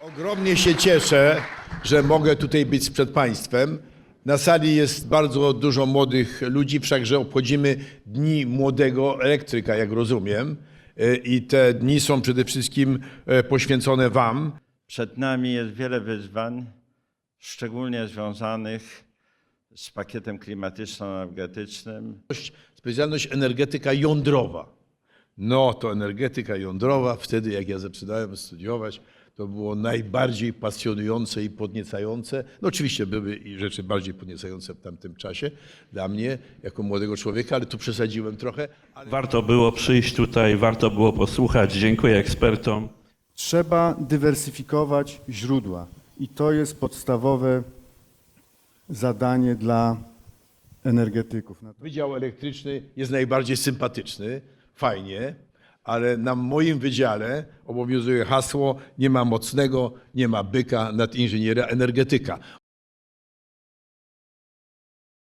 Ogromnie się cieszę, że mogę tutaj być przed Państwem. Na sali jest bardzo dużo młodych ludzi, wszakże obchodzimy Dni Młodego Elektryka, jak rozumiem. E, I te dni są przede wszystkim e, poświęcone Wam. Przed nami jest wiele wyzwań, szczególnie związanych z pakietem klimatyczno-energetycznym. Specjalność energetyka jądrowa. No to energetyka jądrowa, wtedy jak ja zaczynałem studiować, to było najbardziej pasjonujące i podniecające. No oczywiście były i rzeczy bardziej podniecające w tamtym czasie dla mnie, jako młodego człowieka, ale tu przesadziłem trochę. Ale Warto było przyjść tutaj, warto było posłuchać. Dziękuję ekspertom. Trzeba dywersyfikować źródła i to jest podstawowe zadanie dla energetyków. Wydział Elektryczny jest najbardziej sympatyczny, fajnie, ale na moim wydziale obowiązuje hasło nie ma mocnego, nie ma byka nad inżyniera energetyka.